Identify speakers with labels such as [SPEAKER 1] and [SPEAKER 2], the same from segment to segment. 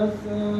[SPEAKER 1] أثرا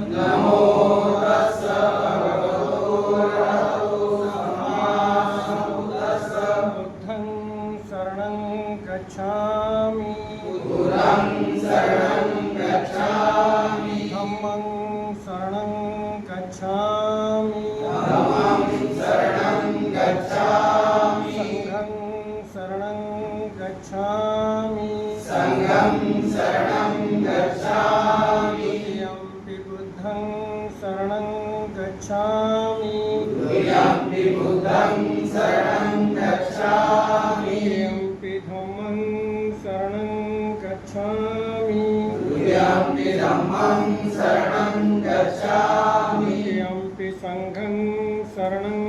[SPEAKER 2] द्वितीयम्पि धम्मं शरणं गच्छामि। तृतीयम्पि सङ्घं शरणं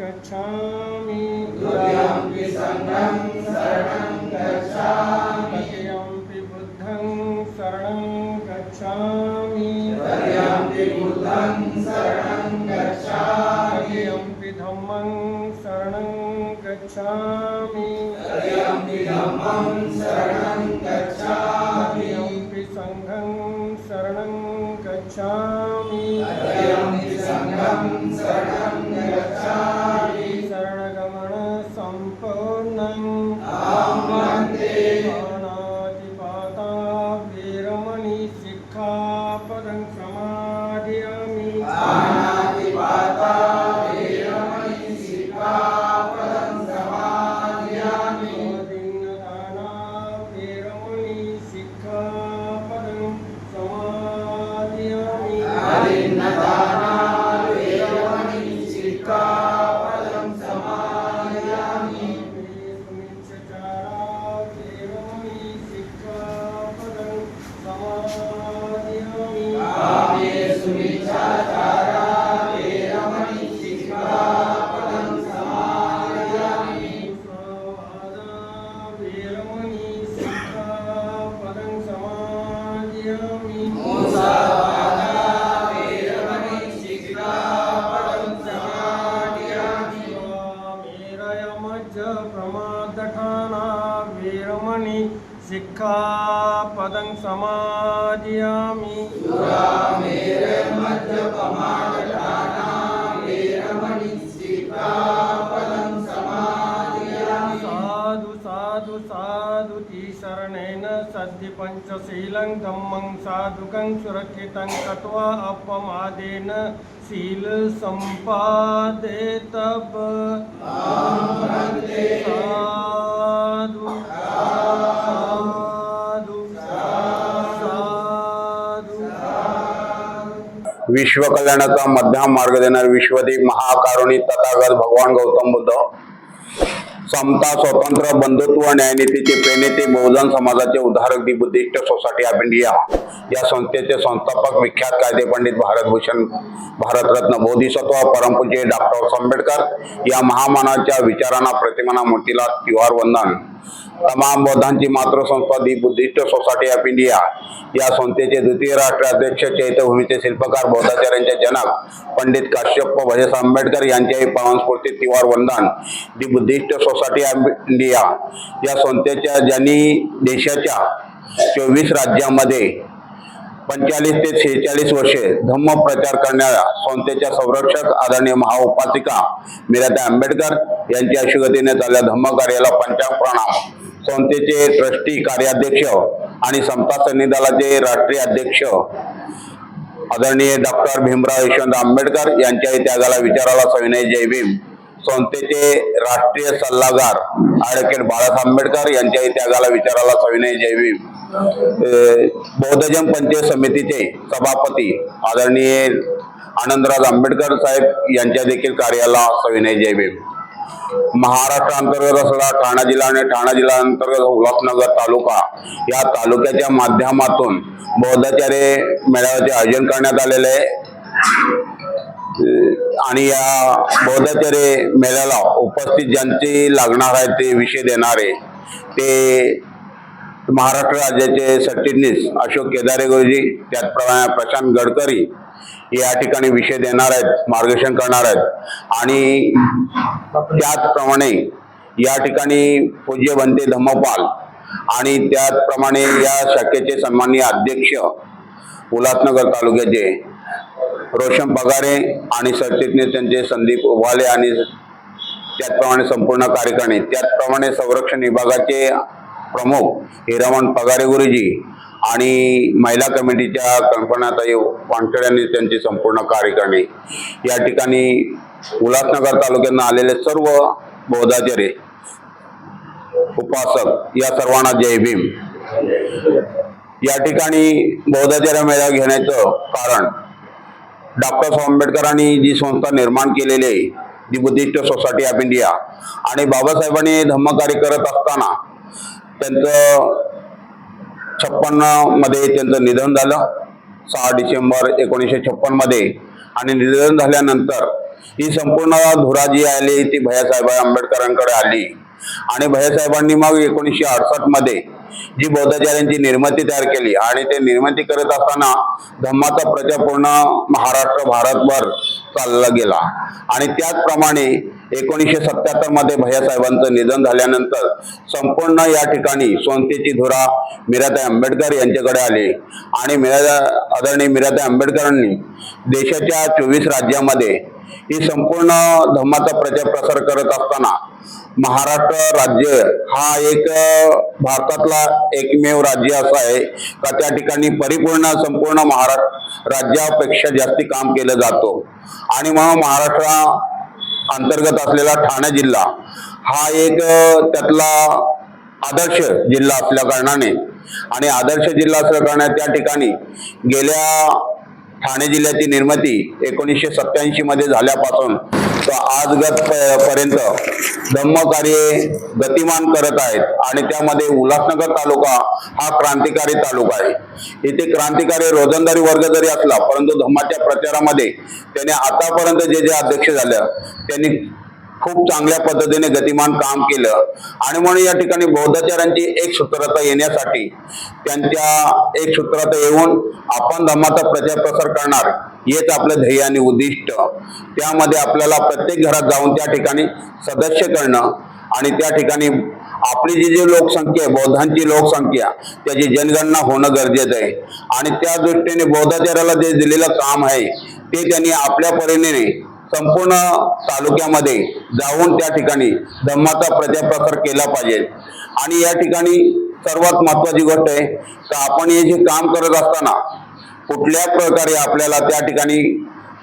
[SPEAKER 2] गच्छामि।
[SPEAKER 1] द्वितीयम्पि सङ्घं शरणं गच्छामि।
[SPEAKER 2] तृतीयम्पि बुद्धं शरणं गच्छामि।
[SPEAKER 1] तृतीयम्पि बुद्धं शरणं गच्छामि।
[SPEAKER 2] तृतीयम्पि धम्मं शरणं गच्छामि।
[SPEAKER 1] तृतीयम्पि धम्मं शरणं गच्छामि।
[SPEAKER 2] Gracias. Oh. पञ्चशीलं धम्मं साधुकं सुरक्षितं कट्वा अपमादेन शील सम्पादे तब साधु साधु साधु
[SPEAKER 3] विश्व कल्याणाचा मध्यम मार्ग देणारे विश्वदीप महाकारुणी तथागत भगवान गौतम बुद्ध समता स्वतंत्र बंधुत्व न्यायनीतीचे प्रेनेते बहुजन समाजाचे उद्धारक the Buddhist Society of India. या संस्थेचे संस्थापक विख्यात कायदे पंडित भारतभूषण भारतरत्न बोधिसत्व परमपूज्य डॉक्टर आंबेडकर या महामानाच्या विचारांना प्रतिमाना मूर्तीला तिवार वंदन. तमाम बौद्धांची मातृसंस्था the Buddhist Society of India या संस्थेचे द्वितीय राष्ट्राध्यक्ष चैत्यभूमीचे शिल्पकार बौद्धाचार्यांचे जनक पंडित काश्यप भजस आंबेडकर यांच्याही पावनस्फूर्ती तिवार वंदन the Buddhist Society of India या संस्थेच्या ज्यांनी देशाच्या चोवीस राज्यामध्ये पंचेचाळीस ते शेहेचाळीस वर्षे धम्म प्रचार करणाऱ्या संस्थेच्या संरक्षक आदरणीय महाउपासिका मीराताई आंबेडकर यांच्या अशुगतीने झालेल्या धम्म कार्याला पंचांग प्रणाम. संस्थेचे ट्रस्टी कार्याध्यक्ष आणि समता सैनिक दलाचे राष्ट्रीय अध्यक्ष आदरणीय डॉक्टर भीमराव यशवंत आंबेडकर यांच्याही त्यागाला विचाराला सविनय जयभीम संस्थेचे राष्ट्रीय सल्लागार ॲडव्होकेट बाळासाहेब आंबेडकर यांच्याही त्यागाला विचाराला सविनय जयभीम बौद्धजन पंचायत समितीचे सभापती आदरणीय आनंदराज आंबेडकर साहेब यांच्या देखील कार्याला सविनय जयभीम महाराष्ट्र अंतर्गत असलेला ठाणा जिल्हा आणि ठाणा जिल्हा अंतर्गत उल्हासनगर तालुका या तालुक्याच्या माध्यमातून बौद्धाचार्य मेळाव्याचे आयोजन करण्यात आलेले आहे. आणि या बौद्धाचार्य मेळ्याला उपस्थित ज्यांचे लागणार आहे ते विषय देणारे ते महाराष्ट्र राज्याचे सरचिटणीस अशोक केदारे गुरुजी त्याचप्रमाणे प्रशांत गडकरी या ठिकाणी विषय देणार आहेत मार्गदर्शन करणार आहेत. आणि त्याचप्रमाणे या ठिकाणी पूज्य बनते धम्मपाल. आणि त्याचप्रमाणे या शाखेचे सन्माननीय अध्यक्ष उल्हासनगर तालुक्याचे रोशन पगारे आणि सरचिटणीस त्यांचे संदीप उभाले आणि त्याचप्रमाणे संपूर्ण कार्यकारिणी. त्याचप्रमाणे संरक्षण विभागाचे प्रमुख हिरामण पगारे गुरुजी आणि महिला कमिटीच्या कल्पनाताई वानखेडे यांनी त्यांची संपूर्ण कार्यकारणी या ठिकाणी उल्हासनगर तालुक्यातून आलेले सर्व बौद्धाचार्य उपासक या सर्वांना जय भीम. या ठिकाणी बौद्धाचार्य मेळा घेण्याचं कारण डॉक्टर साहेब आंबेडकरांनी जी संस्था निर्माण केलेली आहे जी बुद्धिस्ट सोसायटी ऑफ इंडिया आणि बाबासाहेबांनी धम्मकार्य करत असताना त्यांचं छप्पन्नमध्ये त्यांचं निधन झालं. सहा डिसेंबर एकोणीसशे छप्पनमध्ये आणि निधन झाल्यानंतर ही संपूर्ण धुरा जी आली ती भैयासाहेब आंबेडकरांकडे आली. आणि भैयासाहेबांनी मग एकोणीसशे अडसष्टमध्ये जी बौद्धाचार्यांची निर्मिती तयार केली आणि ते निर्मिती करत असताना धम्माचा प्रचार पूर्ण महाराष्ट्र भारतभर चालला गेला. आणि त्याचप्रमाणे एकोणीसशे सत्याहत्तरमध्ये भैयासाहेबांचं निधन झाल्यानंतर संपूर्ण या ठिकाणी संस्थेची धुरा मिराताई आंबेडकर यांच्याकडे आली. आणि मिरादा आदरणीय मिराताई आंबेडकरांनी देशाच्या चोवीस राज्यामध्ये ही संपूर्ण धर्माचा प्रचार प्रसार करत असताना महाराष्ट्र राज्य हा एक भारतातला एकमेव राज्य असं आहे का त्या ठिकाणी परिपूर्ण संपूर्ण महाराष्ट्र राज्यापेक्षा जास्ती काम केलं जातो. आणि मग महाराष्ट्रा अंतर्गत असलेला ठाणे जिल्हा हा एक त्यातला आदर्श जिल्हा असल्या कारणाने आणि आदर्श जिल्हा असल्या कारणाने त्या ठिकाणी गेल्या ठाणे जिल्ह्याची निर्मिती एकोणीसशे सत्याऐंशी मध्ये झाल्यापासून तर आज गत पर्यंत धम्मकार्ये गतिमान करत आहेत आणि त्यामध्ये उल्हासनगर तालुका हा क्रांतिकारी तालुका आहे. इथे क्रांतिकारी रोजंदारी वर्ग जरी असला परंतु धम्माच्या प्रचारामध्ये त्याने आतापर्यंत जे जे अध्यक्ष झालं त्यांनी खूप चांगल्या पद्धतीने गतिमान काम केलं. आणि म्हणून या ठिकाणी बौद्धाचार्यांची एक सूत्रता येण्यासाठी त्यांच्या एक सूत्रता येऊन आपण धर्माचा प्रचार प्रसार करणार. हेच आपलं ध्येय आणि उद्दिष्ट. त्यामध्ये आपल्याला प्रत्येक घरात जाऊन त्या ठिकाणी सदस्य करणं आणि त्या ठिकाणी आपली जी जी लोकसंख्या आहे बौद्धांची लोकसंख्या त्याची जनगणना होणं गरजेचं आहे. आणि त्या दृष्टीने बौद्धाचार्याला जे दिलेलं काम आहे ते त्यांनी आपल्या परीने संपूर्ण तालुक्यामध्ये जाऊन त्या ठिकाणी धम्माचा प्रचार प्रसार केला पाहिजे. आणि या ठिकाणी सर्वात महत्वाची गोष्ट आहे का आपण हे जे काम करत असताना कुठल्या प्रकारे आपल्याला त्या ठिकाणी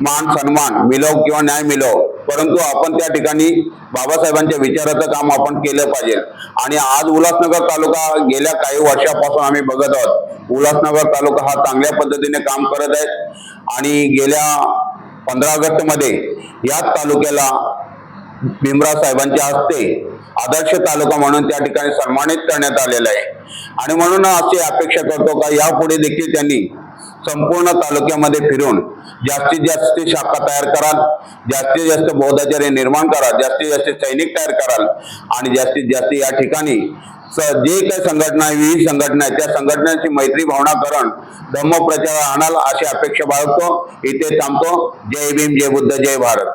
[SPEAKER 3] मान सन्मान मिळव किंवा न्याय मिळव परंतु आपण त्या ठिकाणी बाबासाहेबांच्या विचाराचं काम आपण केलं पाहिजे. आणि आज उल्हासनगर तालुका गेल्या काही वर्षापासून आम्ही बघत आहोत. उल्हासनगर तालुका हा चांगल्या पद्धतीने काम करत आहे. आणि गेल्या पंधरा ऑगस्टमध्ये याच तालुक्याला भीमराव साहेबांच्या हस्ते आदर्श तालुका म्हणून त्या ठिकाणी सन्मानित करण्यात आलेला आहे. आणि म्हणून अशी अपेक्षा करतो का यापुढे देखील त्यांनी संपूर्ण तालुक्यामध्ये फिरून जास्तीत जास्त शाखा तयार कराल जास्तीत जास्त बौद्धाचार्य निर्माण कराल जास्तीत जास्त सैनिक तयार कराल आणि जास्तीत जास्त या ठिकाणी जे काही संघटना आहे विविध संघटना आहे त्या संघटनांची मैत्री भावना करून धम्म प्रचार आणाल अशी अपेक्षा बाळगतो. इथे थांबतो. जय भीम जय बुद्ध जय भारत.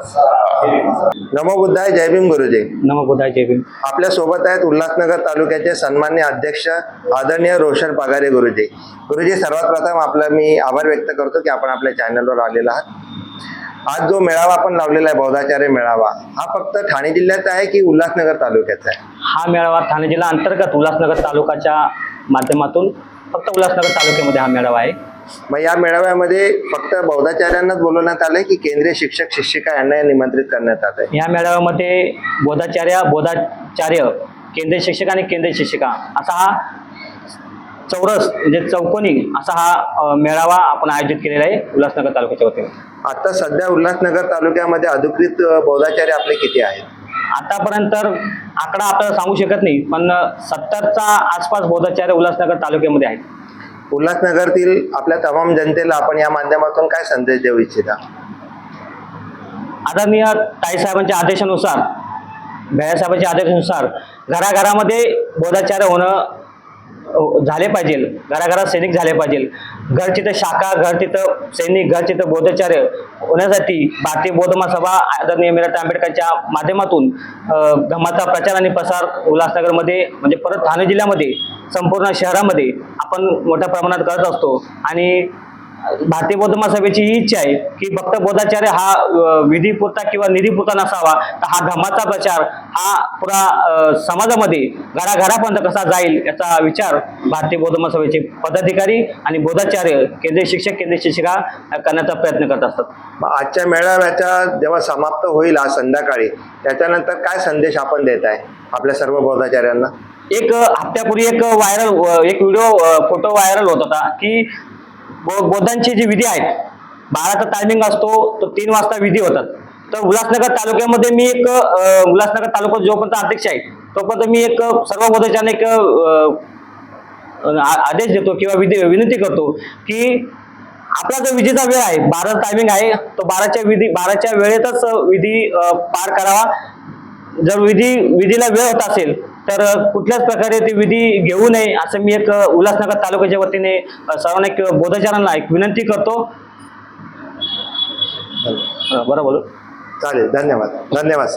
[SPEAKER 4] नमो बुद्धाय जय भीम गुरुजी.
[SPEAKER 5] नमो बुद्धाय जय भीम.
[SPEAKER 4] आपल्यासोबत आहेत उल्हासनगर तालुक्याचे सन्मान्य अध्यक्ष आदरणीय रोशन पगारे गुरुजी. गुरुजी सर्वात प्रथम आपला मी आभार व्यक्त करतो की आपण आपल्या चॅनलवर आलेला आहात. आज जो मेळावा आपण लावलेला आहे बौद्धाचार्य मेळावा हा फक्त ठाणे जिल्ह्याचा आहे की उल्हासनगर तालुक्याचा आहे?
[SPEAKER 5] हा मेळावा ठाणे जिल्हा अंतर्गत उल्हासनगर तालुक्याच्या माध्यमातून फक्त उल्हासनगर तालुक्यामध्ये हा मेळावा आहे.
[SPEAKER 4] मग या मेळाव्यामध्ये फक्त बौद्धाचार्यांनाच बोलवण्यात आलंय की केंद्रीय शिक्षक शिक्षिका यांना निमंत्रित करण्यात आलंय?
[SPEAKER 5] या मेळाव्यामध्ये बोधाचार्य बोधाचार्य केंद्रीय शिक्षक आणि केंद्रीय शिक्षिका असा हा चौरस म्हणजे चौकोनी असा हा मेळावा आपण आयोजित केलेला आहे उल्हासनगर तालुक्याच्या वतीने.
[SPEAKER 4] आता सध्या उल्हासनगर तालुक्यामध्ये अधिकृत बौद्धाचार्य आपले किती आहेत?
[SPEAKER 5] आतापर्यंत आकडा आपल्याला सांगू शकत नाही पण सत्तरचा आसपास बोधाचार्य उल्हासनगर तालुक्यामध्ये आहेत.
[SPEAKER 4] उल्हासनगरतील आपल्या तमाम जनतेला आपण या माध्यमातून काय संदेश देऊ इच्छिता?
[SPEAKER 5] आदरणीय ताईसाहेबांच्या आदेशानुसार भैयासाहेबांच्या आदेशानुसार घराघरामध्ये बोधाचार्य होणं झाले पाहिजे. घराघरात सैनिक झाले पाहिजे. घर तिथं शाखा घर तिथं सैनिक घर तिथं बोधाचार्य होण्यासाठी भारतीय बौद्ध महासभा आदरणीय मीरा आंबेडकरच्या माध्यमातून धम्माचा प्रचार आणि प्रसार उल्हासनगरमध्ये म्हणजे परत ठाणे जिल्ह्यामध्ये संपूर्ण शहरामध्ये आपण मोठ्या प्रमाणात करत असतो. आणि भारतीय बौद्ध महासभेची ही इच्छा आहे की फक्त बौद्धाचार्य हा विधीपुरता किंवा निधीपुरता नसावा तर हा धम्माचा प्रचार हा पुरा समाजामध्ये घराघरापर्यंत कसा जाईल याचा विचार भारतीय बौद्ध महासभेचे पदाधिकारी आणि बौद्धाचार्य केंद्रीय शिक्षक केंद्रीय शिक्षिका करण्याचा प्रयत्न करत असतात.
[SPEAKER 4] आजच्या मेळाव्याचा जेव्हा समाप्त होईल आज संध्याकाळी त्याच्यानंतर काय संदेश आपण देत आहे आपल्या सर्व बौद्धाचार्यांना?
[SPEAKER 5] एक हप्त्यापूर्वी एक व्हायरल एक व्हिडिओ फोटो व्हायरल होत होता की बौद्धांचे जे विधी आहेत बाराचा टायमिंग असतो तो तीन वाजता विधी होतात. तर उल्हासनगर तालुक्यामध्ये मी एक उल्हासनगर तालुका जोपर्यंत अध्यक्ष आहे तोपर्यंत मी एक सर्व बौद्धांना एक आ- आदेश देतो किंवा विधी विनंती करतो की आपला जो विधीचा वेळ आहे बारा टायमिंग आहे तो बाराच्या विधी बाराच्या वेळेतच विधी पार करावा. जर विधी विधीला वेळ होत असेल तर कुठल्याच प्रकारे ते विधी घेऊ नये असं मी एक उल्हासनगर तालुक्याच्या वतीने सर्वांना एक बोधचारांना एक विनंती करतो. अ, बरं बोलू.
[SPEAKER 4] चालेल धन्यवाद. धन्यवाद.